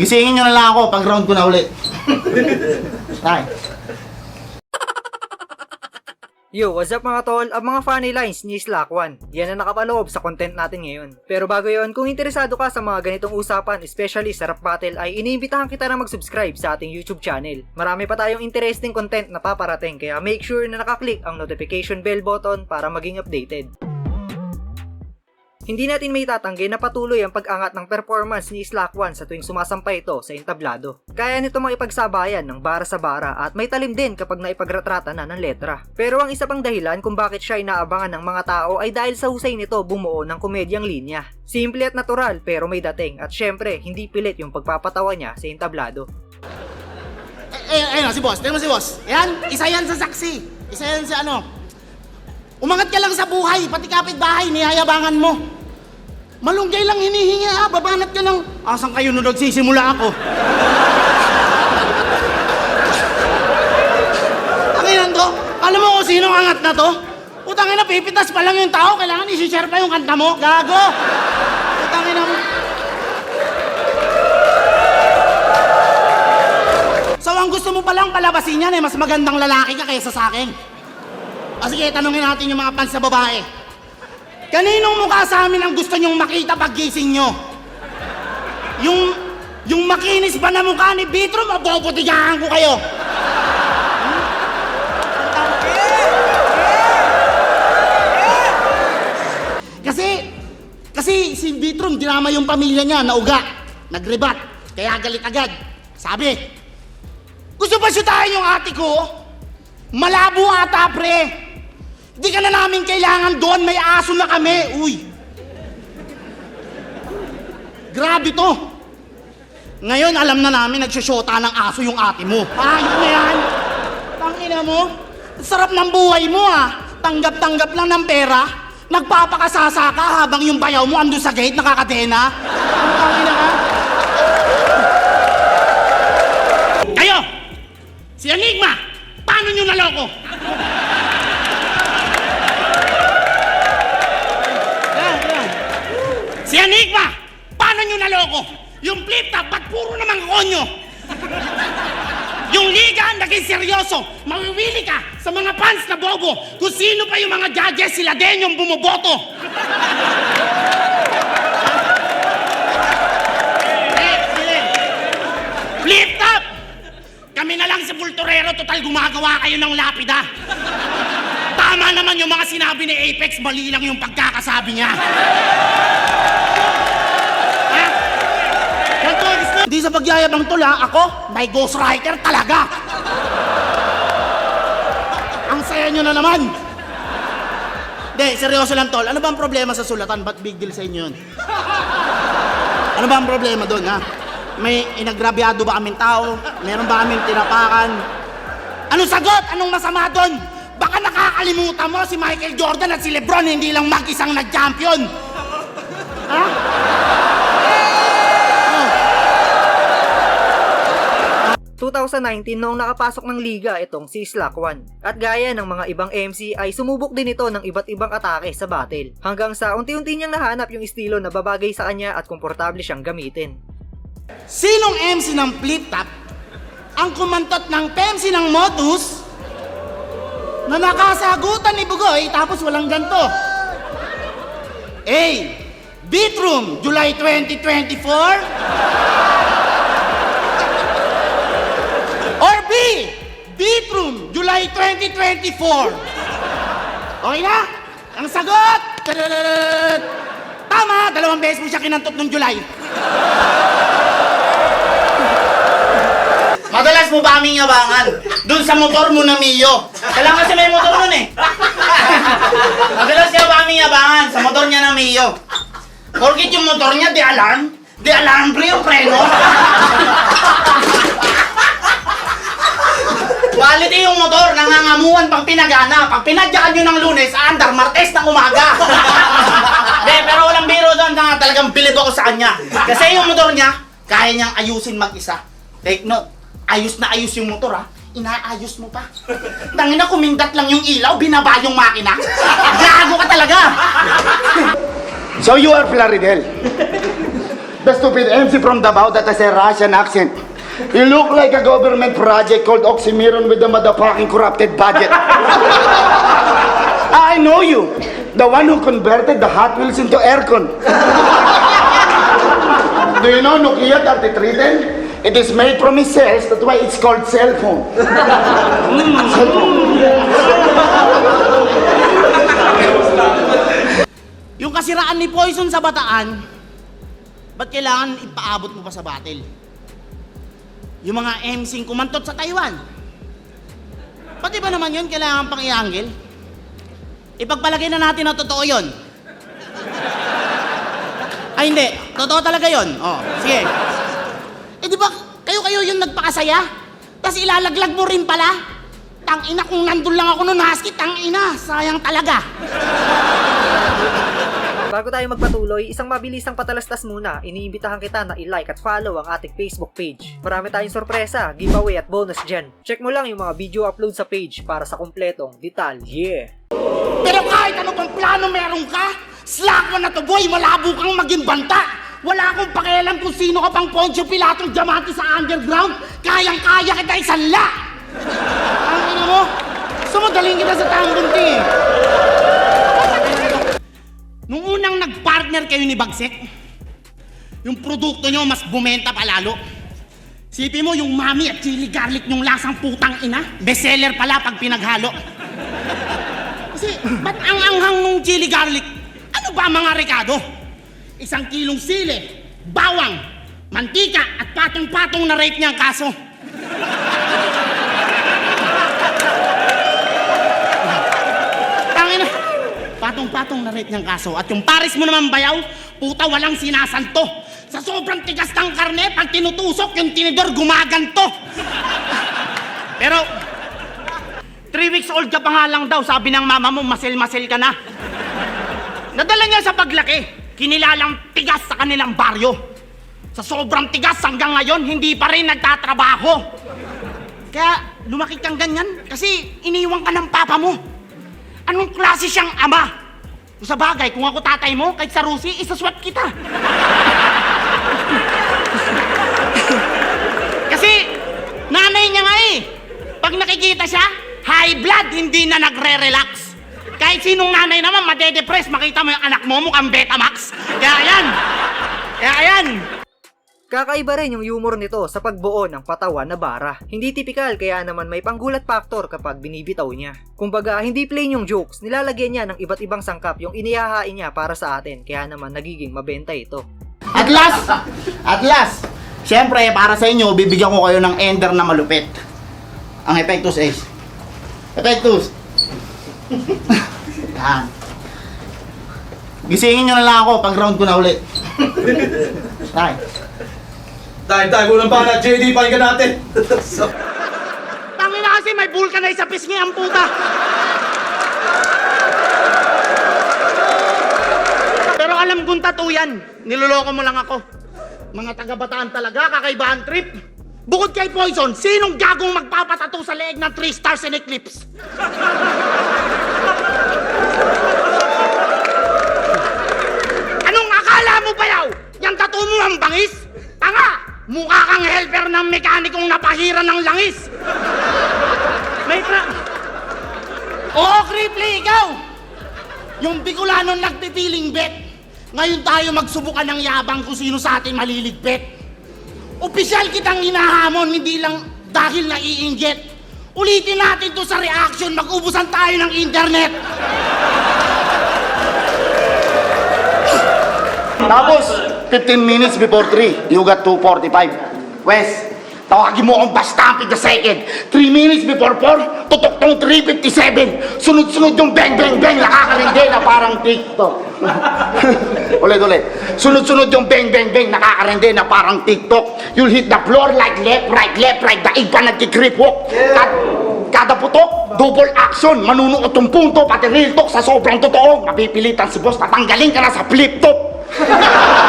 Gisingin nyo na lang ako pag round ko na uli. Tay. Yo, what's up mga tol? Ang mga funny lines ni Slack One. Yan ang nakapaloob sa content natin ngayon. Pero bago yon, kung interesado ka sa mga ganitong usapan, especially sa rap battle, ay iniimbitahan kita na mag-subscribe sa ating YouTube channel. Marami pa tayong interesting content na paparating, kaya make sure na nakaklik ang notification bell button para maging updated. Hindi natin may tatanggi na patuloy ang pag-angat ng performance ni Slack One sa tuwing sumasampay ito sa entablado. Kaya nito makipagsabayan ng bara sa bara at may talim din kapag naipagretrata na ng letra. Pero ang isa pang dahilan kung bakit siya inaabangan ng mga tao ay dahil sa husay nito bumuo ng komedyang linya. Simple at natural pero may dating at syempre hindi pilit yung pagpapatawa niya sa entablado. Eh, eh, si boss. Tingnan mo si boss. Yan, isa yan sa saksi. Isa yan sa ano. Umangat ka lang sa buhay, pati kapitbahay, niyayabangan mo. Malunggay lang hinihingi ha, babanat ka ng... Asan kayo nung nagsisimula ako? Tanginan to, alam mo kung sino ang angat na to? Utangin na, pipitas pa lang yung tao, kailangan isi-share pa yung kanta mo. Gago! Utangin na. So ang gusto mo palang palabasin yan eh, mas magandang lalaki ka kaysa sa akin. O sige, tanungin natin yung mga fans na babae. Kaninong mukha sa amin ang gusto nyong makita paggising nyo? Yung, yung makinis ba na mukha ni Bitro, mabobutigahan ko kayo. Kasi, kasi si Bitrom, dinama yung pamilya niya, nauga, nagrebat, kaya galit agad. Sabi, gusto ba sutahin yung ate ko? Malabo ata, pre. Di ka na namin kailangan doon, may aso na kami. Uy. Grabe to. Ngayon, alam na namin, nagsusyota ng aso yung ate mo. Ayos na yan. Tangina mo. Sarap ng buhay mo, ah. Tanggap-tanggap lang ng pera. Nagpapakasasa ka habang yung bayaw mo ando sa gate, nakakadena. Ang tangina ka. Kayo! Si Enigma! Seryoso. Mawiwili ka sa mga fans na bobo kung sino pa yung mga judges sila din yung bumoboto. Eh. Flip top! Kami na lang si Bultorero, total gumagawa kayo ng lapida. Tama naman yung mga sinabi ni Apex, mali lang yung pagkakasabi niya. Hindi sa pagyayabang tol ha, ako, may ghostwriter talaga. Ang saya nyo na naman. Hindi, seryoso lang tol. Ano ba ang problema sa sulatan? Ba't big deal sa inyo yun? Ano ba ang problema doon, ha? May inagrabyado ba kaming tao? Meron ba kaming tinapakan? Anong sagot? Anong masama doon? Baka nakakalimutan mo si Michael Jordan at si Lebron hindi lang mag-isang nag-champion. Ha? 2019 noong nakapasok ng liga itong si Slack One. At gaya ng mga ibang MC ay sumubok din ito ng iba't ibang atake sa battle. Hanggang sa unti-unti niyang nahanap yung estilo na babagay sa kanya at komportable siyang gamitin. Sinong MC ng flip top ang kumantot ng PMC ng modus na nakasagutan ni Bugoy tapos walang ganto? A. Beatroom, July 2024? B. Beatroom, July 2024? Okay na? Ang sagot! Tadadadad! Tama! Dalawang beses mo siya kinantot ng July. Madalas mo ba aming yabangan? Doon sa motor mo na Mio. Kailangan kasi may motor nun eh. Madalas niya ba aming yabangan sa motor niya na Mio? Porkit yung motor niya, di alarm. Di alarm pre yung preno. Quality yung motor, nangangamuhan pang pinagana. Pag pinadyakan nyo ng lunes, andar, martes ng umaga. Hindi, pero walang biro doon na talagang bilib ako sa kanya. Kasi yung motor niya, kaya niyang ayusin mag-isa. Take note, ayos na ayos yung motor ha. Inaayos mo pa. Tangina, kumindat lang yung ilaw, binaba yung makina. Gago ka talaga. So you are Plaridel. The stupid MC from Davao that has a Russian accent. You look like a government project called Oxymiron with a motherfucking corrupted budget. I know you. The one who converted the Hot Wheels into aircon. Do you know Nokia 3310? It is made from his cells, that's why it's called cell phone. Cell phone. Yung kasiraan ni Poison sa bataan, ba't kailangan ipaabot mo pa sa battle? Yung mga MCing kumantot sa Taiwan. Pati ba naman yun kailangan pang i-angle? Ipagpalagay na natin na totoo yun. Ay hindi, totoo talaga yun. Oh, sige. Eh di ba kayo-kayo yung nagpakasaya? Tapos ilalaglag mo rin pala? Tang ina kung nandun lang ako noon, Husky, tang ina, sayang talaga. Bago tayo magpatuloy, isang mabilisang patalastas muna, iniimbitahan kita na i-like at follow ang ating Facebook page. Marami tayong sorpresa, giveaway at bonus dyan. Check mo lang yung mga video upload sa page para sa kumpletong detalye. Pero kahit ano pang plano meron ka, slack mo na to boy, malabo kang maging banta. Wala akong pakialam kung sino ka pang Poncio Pilatong Diamante sa underground. Kayang-kaya kita isanla. Ang ina mo, sumadaling kita sa tanggunti. Nung unang nag-partner kayo ni Bagsek, yung produkto nyo mas bumenta pa lalo. Sipi mo yung mami at chili garlic yung lasang putang ina. Bestseller pala pag pinaghalo. Kasi, ba't ang anghang nung chili garlic? Ano ba mga rekado? Isang kilong sili, bawang, mantika, at patong-patong na rape niya ang kaso. Patong-patong na rape niya ang kaso. At yung pares mo naman bayaw, puta walang sinasanto. Sa sobrang tigas ng karne, pag tinutusok, yung tinidor gumaganto. Pero, Three weeks old ka pa nga lang daw, sabi ng mama mo, masel-masel ka na. Nadala niya sa paglaki, kinilalang tigas sa kanilang baryo. Sa sobrang tigas hanggang ngayon, hindi pa rin nagtatrabaho. Kaya lumaki kang ganyan kasi iniwan ka ng papa mo. Anong klase siyang ama? Sa bagay, kung ako tatay mo, kahit sa Rusi, isaswat kita. Kasi nanay niya nga eh. Pag nakikita siya, high blood, hindi na nagre-relax. Kahit sinong nanay naman, madedepress, makita mo yung anak mo, mukhang Betamax. Kaya yan. Kaya yan. Kakaiba rin yung humor nito sa pagbuo ng patawan na bara. Hindi typical kaya naman may panggulat factor kapag binibitaw niya. Kumbaga, hindi plain yung jokes, nilalagyan niya ng iba't ibang sangkap yung inihahain niya para sa atin kaya naman nagiging mabenta ito. At last, at last, syempre, para sa inyo, bibigyan ko kayo ng ender na malupit. Ang Epectus Ace. Epectus. Yan. Gisingin nyo na lang ako pag round ko na ulit. Tay. Dahil tayo ng bala, JD, pakinggan natin. so, Tangin na kasi may vulcanize sa pisngi ang puta. Pero alam kong tattoo yan. Niloloko mo lang ako. Mga taga-bataan talaga, kakaibahan trip. Bukod kay Poison, sinong gagong magpapatato sa leeg ng 3 stars and eclipse? Anong akala mo ba yaw? Yang tattoo mo ang bangis? Tanga! Mukha kang helper ng mekanikong napahira ng langis! May tra... Oo, Kripley, ikaw! Yung Bicolano nagpipiling bet. Ngayon tayo magsubukan ng yabang kung sino sa atin maliligpit. Opisyal kitang hinahamon, hindi lang dahil naiinggit. Ulitin natin to sa reaction, mag-ubusan tayo ng internet. Tapos, 15 minutes before 3, you got 2.45. Wes, tawagin mo akong Bastampid the second. 3 minutes before 4, tutok tong 3.57. Sunod-sunod yung bang bang bang, nakakarindi na parang TikTok. ulit ulit. Sunod-sunod yung bang bang bang, nakakarindi na parang TikTok. You'll hit the floor like left, right, left, right. Daig pa nagkikrip walk. Kad, kada putok, double action. Manunuot yung punto, pati real talk sa sobrang totoo. Mapipilitan si boss, tatanggalin ka na sa flip top.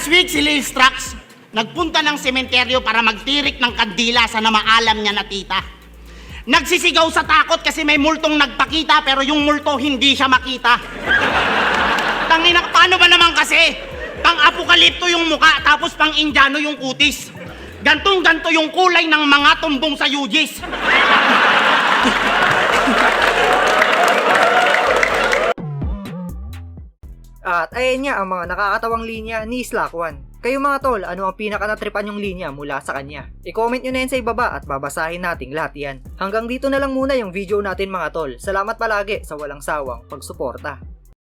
Last week, si Lil Strax nagpunta ng sementeryo para magtirik ng kandila sa namaalam niya na tita. Nagsisigaw sa takot kasi may multong nagpakita pero yung multo hindi siya makita. Tangina, paano ba naman kasi? Pang apokalipto yung muka, tapos pang Indiano yung kutis. Gantong ganto yung kulay ng mga tumbong sa UGs. At ayan nga ang mga nakakatawang linya ni Slack One. Kayo mga tol, ano ang pinaka natripan yung linya mula sa kanya? I-comment nyo na yan sa ibaba at babasahin nating lahat yan. Hanggang dito na lang muna yung video natin mga tol. Salamat palagi sa walang sawang pagsuporta.